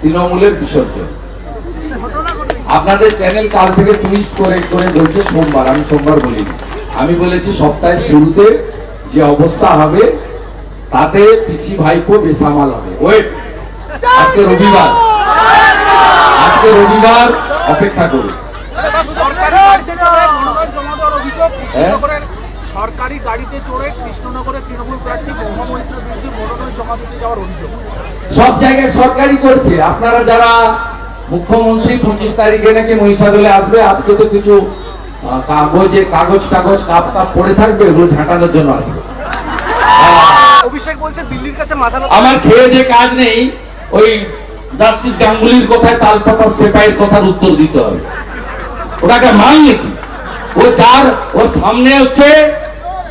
তৃণমূলের বিসর্জন। আপনাদের চ্যানেল কাল থেকে টুইস্ট করে করে বলছে সোমবার আমি সোমবার বলিনি। আমি বলেছি সপ্তাহের শুরুতে যে অবস্থা হবে তাতে পিসি ভাইপো বেসামাল হবে। ওয়েট আজকে রবিবার। আজকে রবিবার অপেক্ষা করুন সরকারি গাড়িতে চড়ে? কৃষ্ণনগরের তৃণমূল প্রার্থী মহামৈত্রের বিরুদ্ধে মনোনয়ন জমা দিতে যাওয়ার অভিযোগ। সব জায়গায় সরকারি করছে। আপনারা যারা মুখ্যমন্ত্রী পঁচিশ তারিখে নাকি মহিষাদলে আসবে আজকে তো কিছু কাগজে কাগজ টাগজ কাপ কাপ পড়ে থাকবে ওগুলো ঝাঁটানোর জন্য আসবে। অভিষেক বলছে দিল্লির কাছে মাথা আমার খেয়ে যে কাজ নেই ওই জাস্টিস গাঙ্গুলির কথায় তালপাতা সেপাইয়ের কথার উত্তর দিতে হবে। ওটাকে মান নাকি ও যার ওর সামনে হচ্ছে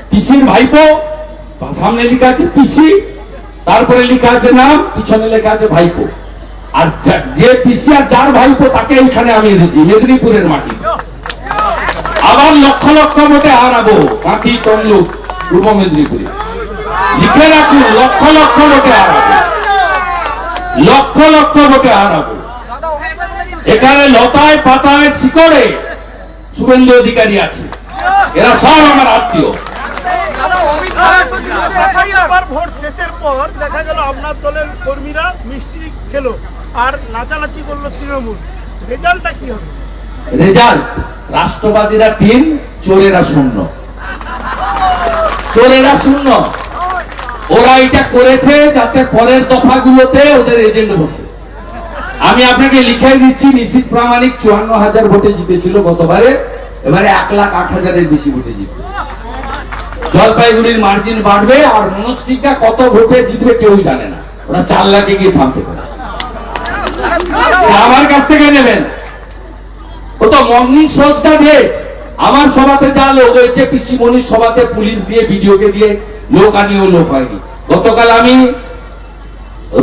পিসির ভাইপো সামনে লেখা আছে পিসি, তারপরে লেখা আছে নাম, পিছনে লেখা আছে ভাইপো। আর যে পিসি আর যার ভাইপো, তাকে এইখানে আমি এনেছি, মেদিনীপুরের মাটি। আবার লক্ষ লক্ষ ভোটে হারাবো, বাকি তমলুক, পূর্ব মেদিনীপুরে। লিখে রাখুন, লক্ষ লক্ষ ভোটে হারাবো। লক্ষ লক্ষ ভোটে হারাবো। এখানে লতায় পাতায় শিকড়ে শুভেন্দু অধিকারী আছে। এরা সব আমার আত্মীয়। ভোট শেষের পর দেখা গেল আপনার দলের কর্মীরা মিষ্টি খেলো আর নাচানাচি করল তৃণমূল। রেজাল্টটা কি হবে? রেজাল্ট রাষ্ট্রবাদীরা তিন চোরেরা শূন্য। চোরেরা শূন্য। ওরা এটা করেছে যাতে পরের দফাগুলোতে ওদের এজেন্ট বসে। আমি আপনাকে লিখে দিচ্ছি নিশ্চিত প্রামাণিক চুয়ান্ন হাজার ভোটে জিতেছিল গতবারে। এবারে এক লাখ আট হাজারের বেশি ভোটে জিতবে। জলপাইগুড়ির মার্জিন বাড়বে আর মনস্টিকা কত ভোটে জিতবে কেউই জানে না। ওরা চার লাখে গিয়ে থামতে পারে। আমার কাছ থেকে নেবেন। ও তো মর্নিং সোর্সটা ভেজ। আমার সভাতে যা লোক হয়েছে, পিসি মনির সভাতে পুলিশ দিয়ে, ভিডিওকে দিয়ে, লোক আনিও লোক হয়নি। গতকাল আমি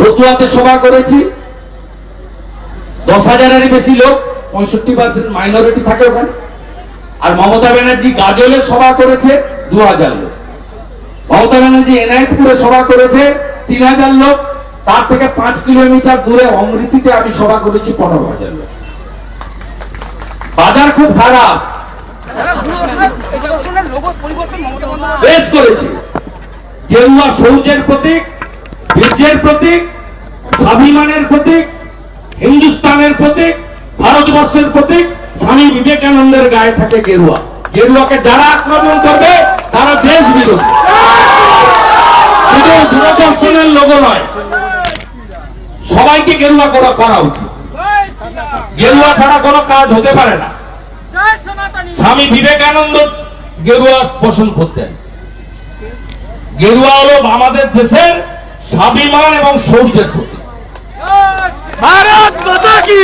রতুয়াতে সভা করেছি। দশ হাজারেরই বেশি লোক, পঁয়ষট্টি পার্সেন্ট মাইনরিটি থাকে ওখানে। আর মমতা ব্যানার্জি গাজলে সভা করেছে। দু হাজার লোক। মমতা ব্যানার্জি এনায়েতপুরে সভা করেছে তিন হাজার লোক, তার থেকে পাঁচ কিলোমিটার দূরে অমৃতিতে আমি সভা করেছি, পনেরো হাজার লোক। বাজার খুব খারাপ। বেশ করেছে। গেরুয়া সৌজের প্রতীক বীর্যের প্রতীক, স্বাভিমানের প্রতীক, হিন্দুস্তানের প্রতীক, ভারতবর্ষের প্রতীক, স্বামী বিবেকানন্দের গায়ে থাকে গেরুয়া। গেরুয়াকে যারা আক্রমণ করবে সবাইকে গেরুয়া করা করা উচিত। গেরুয়া ছাড়া কোনো কাজ হতে পারে না। স্বামী বিবেকানন্দ গেরুয়া পোষণ করতেন। গেরুয়া হলো আমাদের দেশের স্বাভিমান এবং সৌর্যের প্রতীক। ভারত মাতা কি?